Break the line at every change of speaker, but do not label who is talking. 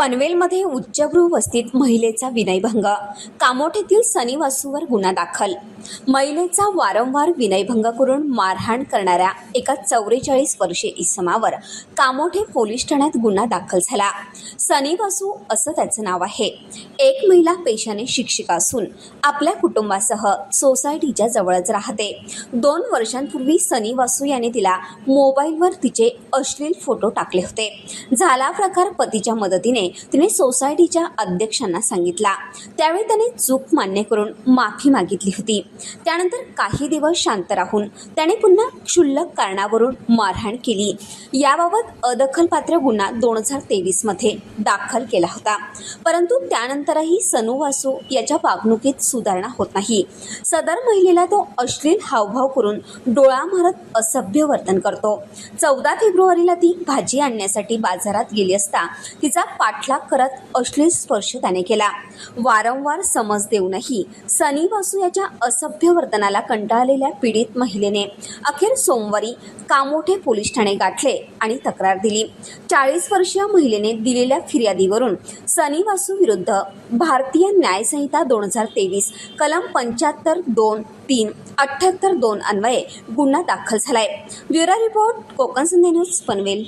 पनवेलमध्ये उच्चभ्रू वस्तीत महिलेचा विनयभंग. कामोठेतील सनी वासूवर गुन्हा दाखल. महिलेचा वारंवार विनयभंग करून मारहाण करणाऱ्या एका चौवेचाळीस वर्षीय इसमावर कामोठे पोलीस ठाण्यात गुन्हा दाखल झाला. सनी वासू असं त्याचं नाव आहे. एक महिला पेशाने शिक्षिका असून आपल्या कुटुंबासह सोसायटीच्या जवळच राहते. दोन वर्षांपूर्वी सनी वासू याने तिला मोबाईलवर तिचे अश्लील फोटो टाकले होते. झाला प्रकार पतीच्या मदतीने तिने सोसायटीच्या अध्यक्षांना सांगितला. त्यावेळी त्याने चूक मान्य करून माफी मागितली होती. त्यानंतर काही दिवस शांत राहून त्याने पुन्हा क्षुल्लक कारणावरून मारहाण केली. याबाबत अदखलपात्र गुन्हा दोन हजार तेवीसमध्ये दाखल केला होता. परंतु त्यानंतरही सनू वासू याच्या वागणुकीत सुधारणा होत नाही. सदर महिलेला तो अश्लील हावभाव करून डोळा मारत असभ्य वर्तन करतो. चौदा फेब्रुवारीला ती भाजी आणण्यासाठी बाजारात गेली असता तिचा पाठ पाठलाग करत अश्लील स्पर्श त्याने केला. वारंवार समज देऊनही सनी वासू याच्या असभ्य वर्तनाला कंटाळलेल्या पीडित महिलेने अखेर सोमवारी कामोठे पोलीस ठाणे गाठले आणि तक्रार दिली. चाळीस वर्षीय महिलेने दिलेल्या फिर्यादीवरून सनी वासू विरुद्ध भारतीय न्यायसंहिता दोन हजार तेवीस कलम पंच्याहत्तर दोन तीन अठ्ठ्याहत्तर दोन अन्वये गुन्हा दाखल झालाय. Bureau report Konkan Sandhya news Panvel.